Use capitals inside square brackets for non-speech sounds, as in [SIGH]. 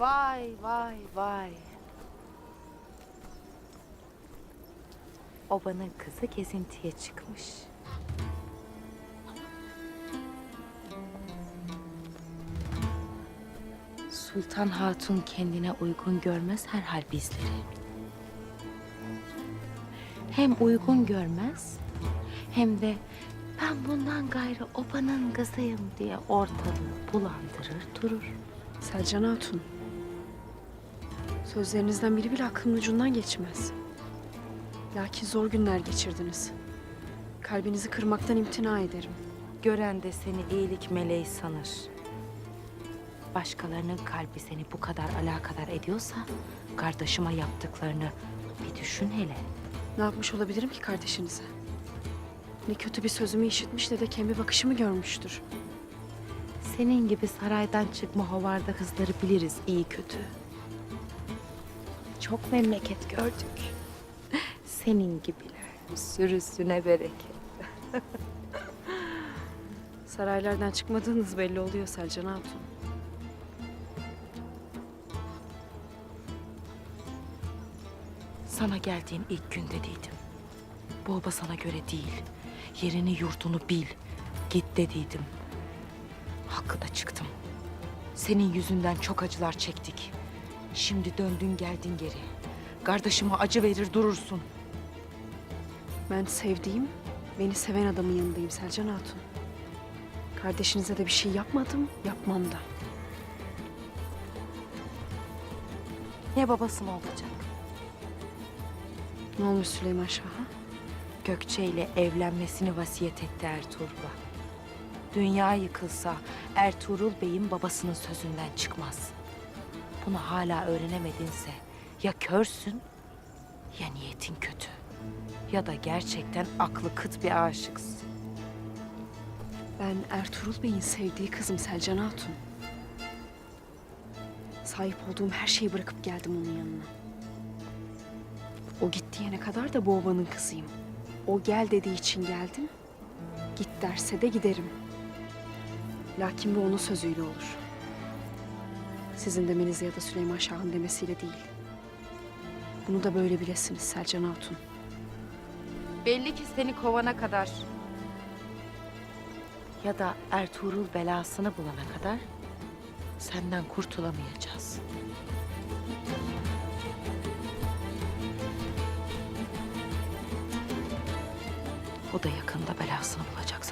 Vay vay vay. Obanın kızı gezintiye çıkmış. Sultan Hatun kendine uygun görmez herhal bizleri. Hem uygun görmez hem de ben bundan gayrı obanın kızıyım diye ortalığı bulandırır durur. Selcan Hatun. Sözlerinizden biri bile aklımın ucundan geçmez. Lakin zor günler geçirdiniz. Kalbinizi kırmaktan imtina ederim. Gören de seni iyilik meleği sanır. Başkalarının kalbi seni bu kadar alakadar ediyorsa... ...kardeşime yaptıklarını bir düşün hele. Ne yapmış olabilirim ki kardeşinize? Ne kötü bir sözümü işitmiş ne de kendi bakışımı görmüştür. Senin gibi saraydan çıkma hovarda kızları biliriz iyi kötü. Çok memleket gördük. Senin gibiler sürüsüne bereket. [LAUGHS] Saraylardan çıkmadığınız belli oluyor Selcan Hatun. Sana geldiğim ilk gün dediydim. Bu oba sana göre değil. Yerini yurdunu bil. Git dediydim. Hakkı da çıktım. Senin yüzünden çok acılar çektik. Şimdi döndün geldin geri. Kardeşime acı verir durursun. Ben sevdiğim, beni seven adamın yanındayım Selcan Hatun. Kardeşinize de bir şey yapmadım, yapmam da. Ya babası mı olacak? Ne olmuş Süleyman Şah'a? Gökçe ile evlenmesini vasiyet etti Ertuğrul'a. Dünya yıkılsa Ertuğrul Bey'in babasının sözünden çıkmaz. Bunu hala öğrenemedinse ya körsün ya niyetin kötü. Ya da gerçekten aklı kıt bir aşıksın. Ben Ertuğrul Bey'in sevdiği kızım Selcan Hatun. Sahip olduğum her şeyi bırakıp geldim onun yanına. O git diyene kadar da bu obanın kızıyım. O gel dediği için geldim. Git derse de giderim. Lakin bu onun sözüyle olur. Sizin demeniz ya da Süleyman Şah'ın demesiyle değil. Bunu da böyle bilesiniz Selcan Hatun. Belli ki seni kovana kadar ya da Ertuğrul belasını bulana kadar senden kurtulamayacağız. O da yakında belasını bulacak.